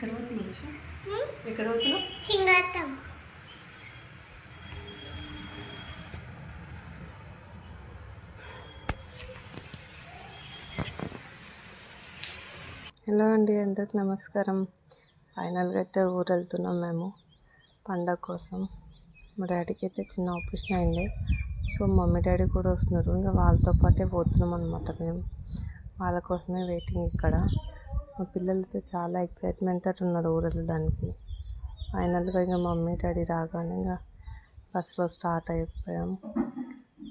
ఎక్కడ పోతున్నావు ఎక్కడ పోతున్నావు? హలో అండి అందరికి నమస్కారం. ఫైనల్గా అయితే ఊరు వెళ్తున్నాం మేము పండగ కోసం. మా డాడీకి అయితే చిన్న ఆపరేషన్ అయింది. సో మమ్మీ డాడీ కూడా వస్తున్నారు. ఇంకా వాళ్ళతో పాటే పోతున్నాం అనమాట మేము. వాళ్ళ కోసమే వెయిటింగ్ ఇక్కడ. మా పిల్లలు అయితే చాలా ఎక్సైట్మెంట్ తోటి ఉన్నారు ఊరు వెళ్ళడానికి ఫైనల్గా ఇంకా మమ్మీ డాడీ రాగానే ఇంకా బస్సులో స్టార్ట్ అయిపోయాం.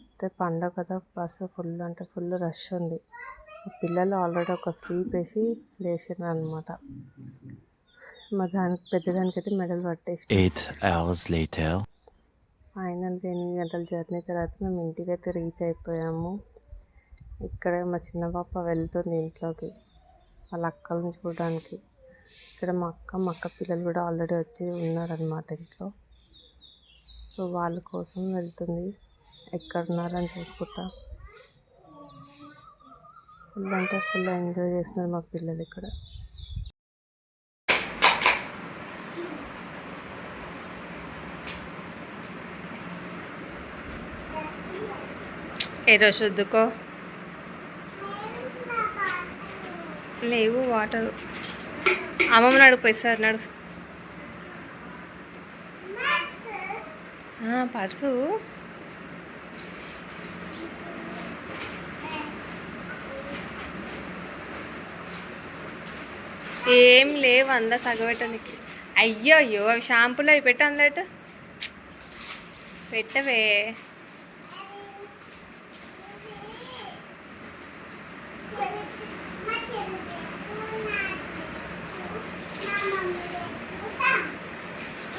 అయితే పండగ కదా బస్సు ఫుల్ అంటే ఫుల్ రష్ ఉంది. పిల్లలు ఆల్రెడీ ఒక స్లీప్ వేసి లేచారు అనమాట మా దానికి పెద్దదానికైతే మెడల్ పట్టేసి. ఫైనల్గా ఎనిమిది గంటల జర్నీ తర్వాత మేము ఇంటికి అయితే రీచ్ అయిపోయాము. ఇక్కడే మా చిన్న పాప వెళ్తుంది ఇంట్లోకి. వాళ్ళ అక్కలను చూడడానికి. ఇక్కడ మా అక్క మా అక్క పిల్లలు కూడా ఆల్రెడీ వచ్చి ఉన్నారనమాట ఇంట్లో. సో వాళ్ళ కోసం వెళ్తుంది. ఎక్కడ ఉన్నారని చూసుకుంటా. ఫుల్ అంటే ఫుల్ ఎంజాయ్ చేస్తున్నారు మా పిల్లలు ఇక్కడ. ఏ రోజు వద్దుకో లేవు వాటర్ అమ్మమ్మ నడుపు పోయిస్తారు నడు. పర్సు. ఏం లేవు అందా సగబెట్టడానికి అయ్యో అయ్యో అవి షాంపూలు అవి పెట్టు అందులో పెట్టవే.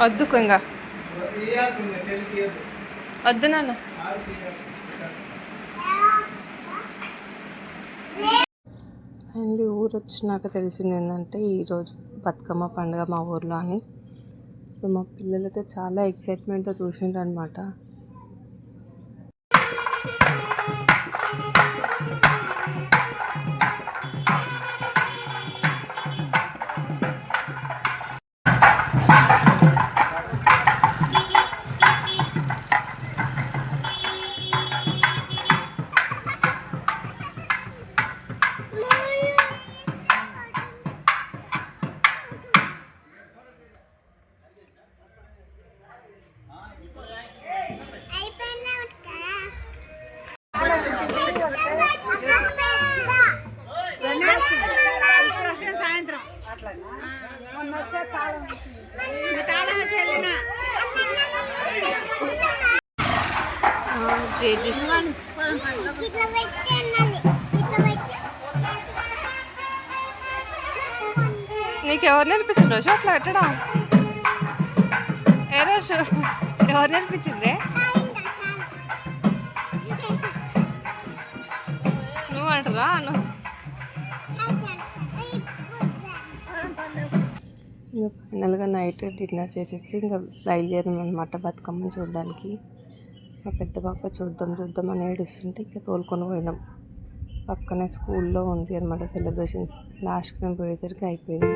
వద్దుకు ఇంకా వద్దు నాన్న. అండ్ ఊరు వచ్చినాక తెలిసింది ఏంటంటే ఈరోజు బతుకమ్మ పండుగ మా ఊర్లో అని. సో మా పిల్లలతో చాలా ఎక్సైట్మెంట్తో చూసిండ్రు అనమాట నీకెవరు నేర్పించారు నేర్పించింది రోజు అట్లా పెట్టడం? ఏ రోజు? ఎవరు నేర్పించింది నువ్వు? అంటారా నువ్వు ఫైనల్గా నైట్ డిన్నర్ చేసేసి ఇంకా బయలుదేరాం అనమాట బతుకమ్మని చూడడానికి. మా పెద్ద పాప చూద్దాం చూద్దాం అని ఏడుస్తుంటే ఇంకా తోలుకొని పోయినాం. పక్కనే స్కూల్లో ఉంది అనమాట సెలబ్రేషన్స్. లాస్ట్కి మేము పోయేసరికి అయిపోయింది.